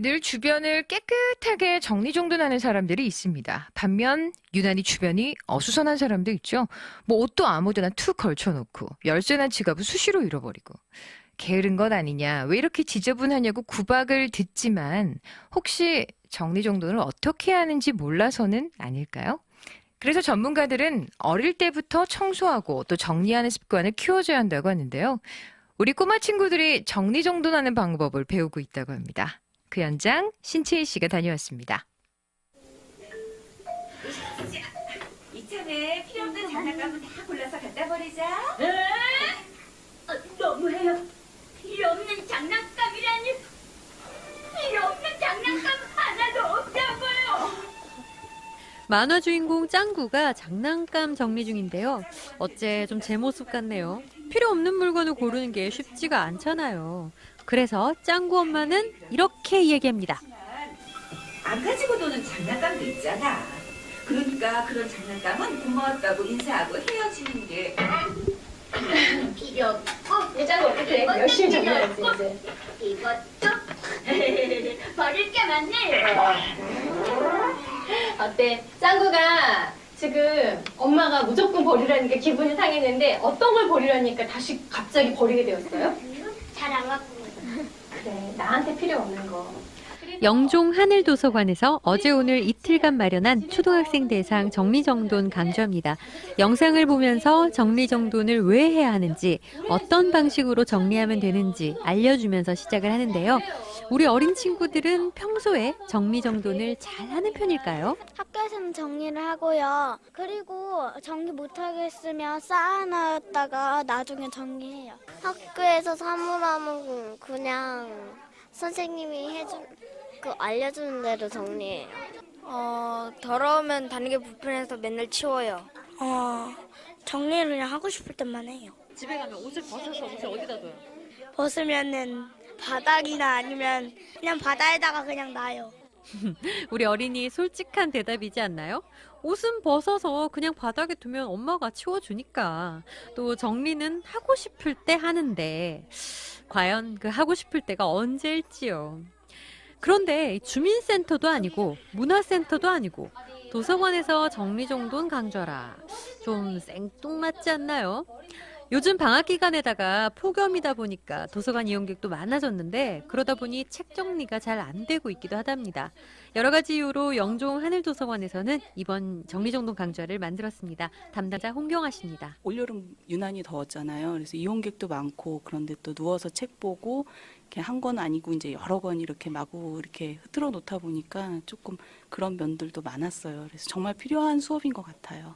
늘 주변을 깨끗하게 정리정돈하는 사람들이 있습니다. 반면 유난히 주변이 어수선한 사람도 있죠. 뭐 옷도 아무데나 툭 걸쳐놓고 열쇠나 지갑을 수시로 잃어버리고 게으른 것 아니냐 왜 이렇게 지저분하냐고 구박을 듣지만 혹시 정리정돈을 어떻게 하는지 몰라서는 아닐까요? 그래서 전문가들은 어릴 때부터 청소하고 또 정리하는 습관을 키워줘야 한다고 하는데요. 우리 꼬마 친구들이 정리정돈하는 방법을 배우고 있다고 합니다. 그 현장 신채희 씨가 다녀왔습니다. 이참에 필요 없는 장난감은 다 골라서 갖다 버리자. 어, 만화 주인공 짱구가 장난감 정리 중인데요. 어째 좀 제 모습 같네요. 필요 없는 물건을 고르는 게 쉽지가 않잖아요. 그래서 짱구 엄마는 이렇게 얘기합니다. 안 가지고 노는 장난감도 있잖아. 그러니까 그런 장난감은 고마웠다고 인사하고 헤어지는 게 필요 없고 내자가 어떻게 열심히 정리해야지 이제. 이것도 버릴 게 많네요. 어때? 짱구가 지금 엄마가 무조건 버리라는 게 기분이 상했는데 어떤 걸 버리라니까 다시 갑자기 버리게 되었어요? 잘 안 갖고 그래 나한테 필요 없는 거. 영종 하늘도서관에서 어제 오늘 이틀간 마련한 초등학생 대상 정리정돈 강좌입니다. 영상을 보면서 정리정돈을 왜 해야 하는지, 어떤 방식으로 정리하면 되는지 알려주면서 시작을 하는데요. 우리 어린 친구들은 평소에 정리정돈을 잘 하는 편일까요? 학교에서는 정리를 하고요. 그리고 정리 못하겠으면 쌓아놨다가 나중에 정리해요. 학교에서 사물함은 그냥 선생님이 해준, 그 알려주는 대로 정리해요. 어, 더러우면 다니기 불편해서 맨날 치워요. 어, 정리를 그냥 하고 싶을 때만 해요. 집에 가면 옷을 벗어서 옷을 어디다 둬요? 벗으면은 바닥이나 아니면 그냥 바다에다가 그냥 놔요. 우리 어린이 솔직한 대답이지 않나요? 옷은 벗어서 그냥 바닥에 두면 엄마가 치워주니까. 또 정리는 하고 싶을 때 하는데, 과연 그 하고 싶을 때가 언제일지요. 그런데 주민센터도 아니고, 문화센터도 아니고, 도서관에서 정리정돈 강좌라. 좀 생뚱맞지 않나요? 요즘 방학 기간에다가 폭염이다 보니까 도서관 이용객도 많아졌는데 그러다 보니 책 정리가 잘 안 되고 있기도 하답니다. 여러 가지 이유로 영종 하늘도서관에서는 이번 정리정돈 강좌를 만들었습니다. 담당자 홍경아 씨입니다. 올여름 유난히 더웠잖아요. 그래서 이용객도 많고 그런데 또 누워서 책 보고 이렇게 한권 아니고 이제 여러 권 이렇게 마구 이렇게 흐트러 놓다 보니까 조금 그런 면들도 많았어요. 그래서 정말 필요한 수업인 것 같아요.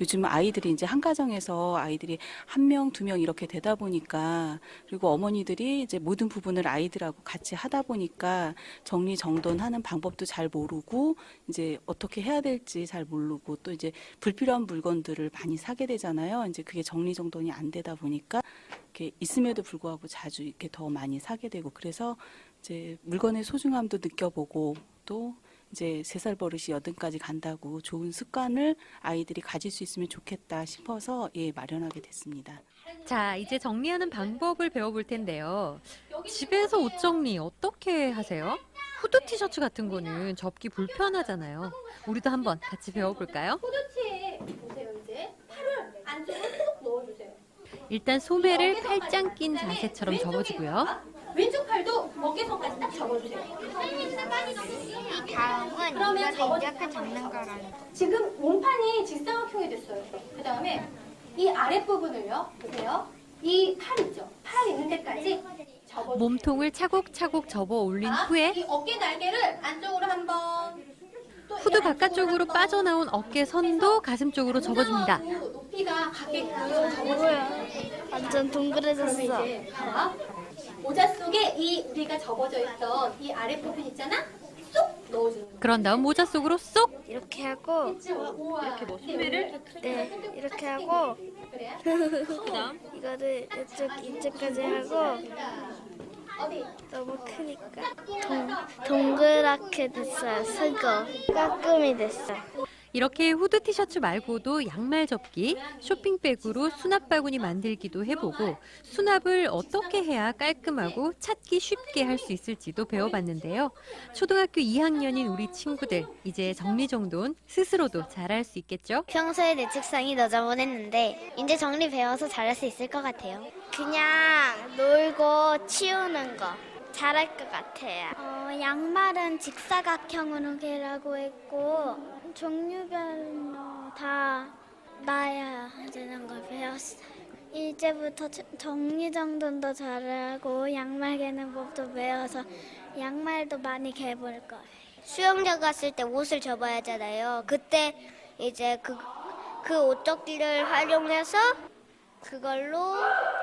요즘 아이들이 이제 한 가정에서 아이들이 한 명, 두 명 이렇게 되다 보니까 그리고 어머니들이 이제 모든 부분을 아이들하고 같이 하다 보니까 정리 정돈하는 방법도 잘 모르고 이제 어떻게 해야 될지 잘 모르고 또 이제 불필요한 물건들을 많이 사게 되잖아요. 이제 그게 정리 정돈이 안 되다 보니까 이렇게 있음에도 불구하고 자주 이렇게 더 많이 사게 되고 그래서 이제 물건의 소중함도 느껴보고 또 이제 세 살 버릇이 여든까지 간다고 좋은 습관을 아이들이 가질 수 있으면 좋겠다 싶어서 예 마련하게 됐습니다. 자, 이제 정리하는 방법을 배워볼 텐데요. 집에서 옷 정리 어떻게 하세요? 후드 티셔츠 같은 거는 접기 불편하잖아요. 우리도 한번 같이 배워볼까요 이제 팔을 안쪽으로 쏙 넣어주세요. 일단 소매를 팔짱 낀 자세처럼 접어주고요. 왼쪽 팔도 어깨선까지 딱 접어주세요. 이 다음은 그러면 접어줄까요? 이렇게 접는 거라는 거. 지금 몸판이 직사각형이 됐어요. 그 다음에 이 아랫부분을요. 보세요. 이 팔 있죠? 팔 있는 데까지 접어주세요. 몸통을 차곡차곡 접어 올린 자, 후에 이 어깨 날개를 안쪽으로 한번 또 후드 이 바깥쪽으로 빠져나온 어깨 선도 가슴 쪽으로 접어줍니다. 한번 높이가 같게끔 접어줘요. 완전 동그래졌어. 이제 봐봐. 모자 속에 이 우리가 접어져 있던 이 아랫부분 있잖아? 쏙 넣어주는 거야. 그런 다음 모자 속으로 쏙 이렇게 하고 이렇게 뭐 소매를 네 이렇게 하고. 그다음 이거를 이쪽 이쪽까지 하고? 너무 크니까 동, 동그랗게 됐어요. 스고 깔끔이 됐어. 이렇게 후드 티셔츠 말고도 양말 접기, 쇼핑백으로 수납 바구니 만들기도 해보고 수납을 어떻게 해야 깔끔하고 찾기 쉽게 할 수 있을지도 배워봤는데요. 초등학교 2학년인 우리 친구들 이제 정리정돈 스스로도 잘할 수 있겠죠? 평소에 내 책상이 너저분했는데 이제 정리 배워서 잘할 수 있을 것 같아요. 그냥 놀고 치우는 거 잘할 것 같아요. 어, 양말은 직사각형으로 개라고 했고 종류별로 다 놔야 되는 걸 배웠어요. 이제부터 저- 정리정돈도 잘하고 양말 개는 법도 배워서 양말도 많이 개볼 거예요. 수영장 갔을 때 옷을 접어야 하잖아요. 그때 이제 그, 그 옷접기를 활용해서 그걸로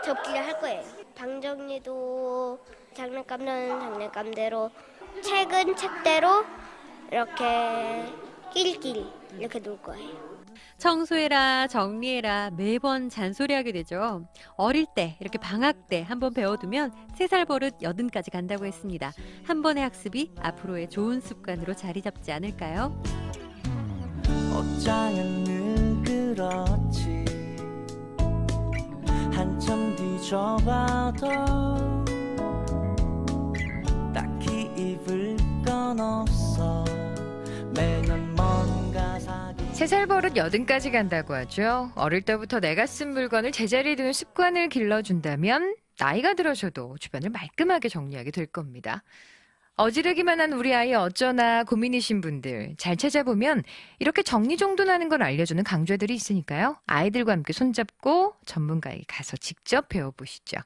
접기를 할 거예요. 방 정리도 장난감은 장난감대로 책은 책대로 이렇게 끼리끼리 이렇게 놓을 거예요. 청소해라, 정리해라 매번 잔소리하게 되죠. 어릴 때 이렇게 방학 때 한번 배워두면 세 살 버릇 여든까지 간다고 했습니다. 한 번의 학습이 앞으로의 좋은 습관으로 자리 잡지 않을까요? 옷장은 늘 그렇지 한참 뒤져봐도 세살 버릇 여든까지 간다고 하죠. 어릴 때부터 내가 쓴 물건을 제자리에 두는 습관을 길러준다면 나이가 들어서도 주변을 말끔하게 정리하게 될 겁니다. 어지르기만 한 우리 아이 어쩌나 고민이신 분들 잘 찾아보면 이렇게 정리정돈하는 걸 알려주는 강좌들이 있으니까요. 아이들과 함께 손잡고 전문가에게 가서 직접 배워보시죠.